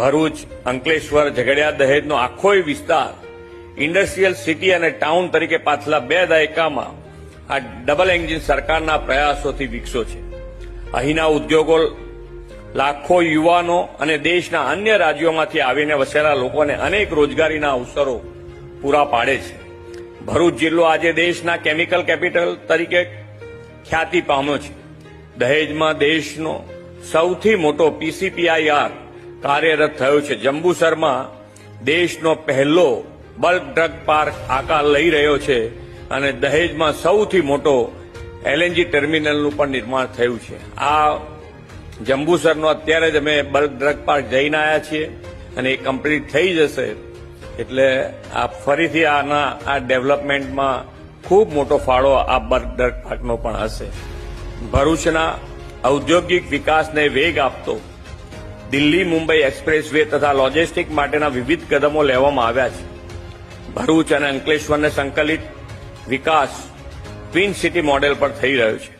ભરૂચ, અંકલેશ્વર, ઝઘડિયા દહેજનો આખોય વિસ્તાર industrial city અને town તરીકે પાછલા બે દાયકામાં આ ડબલ એન્જિન સરકારના પ્રયાસોથી વિકસ્યો છે. અહીંના ઉદ્યોગો, લાખો યુવાનો અને દેશના અન્ય રાજ્યોમાંથી આવીને વસેલા લોકોને અનેક રોજગારીના અવસરો પૂરા પાડે છે. ભરૂચ જિલ્લો આજે દેશના કેમિકલ કેપિટલ તરીકે ખ્યાતિ પામ્યો છે. દહેજમાં દેશનો સૌથી મોટો પીસીપીઆઈઆર કાર્યરત થયો છે. જંબુસરમાં દેશનો પહેલો બલ્ક ડ્રગ પાર્ક આકાર લઈ રહ્યો છે અને દહેજમાં સૌથી મોટો એલએનજી ટર્મિનલનું પણ નિર્માણ થયું છે. આ જંબુસરનો અત્યારે જ અમે બલ્ક ડ્રગ પાર્ક જઈને આવ્યા છીએ અને એ કમ્પ્લીટ થઈ જશે. એટલે આ ફરીથી આના, આ ડેવલપમેન્ટમાં ખૂબ મોટો ફાળો આ બલ્ક ડ્રગ પાર્કનો પણ હશે. ભરૂચના ઔદ્યોગિક વિકાસને વેગ આપતો દિલ્હી, મુંબઈ એક્સપ્રેસ વે તથા લોજિસ્ટિક માટેના વિવિધ કદમો લેવામાં આવ્યા છે. ભરૂચ અને અંકલેશ્વરને સંકલિત વિકાસ ટ્વીન સિટી મોડેલ પર થઈ રહ્યો છે.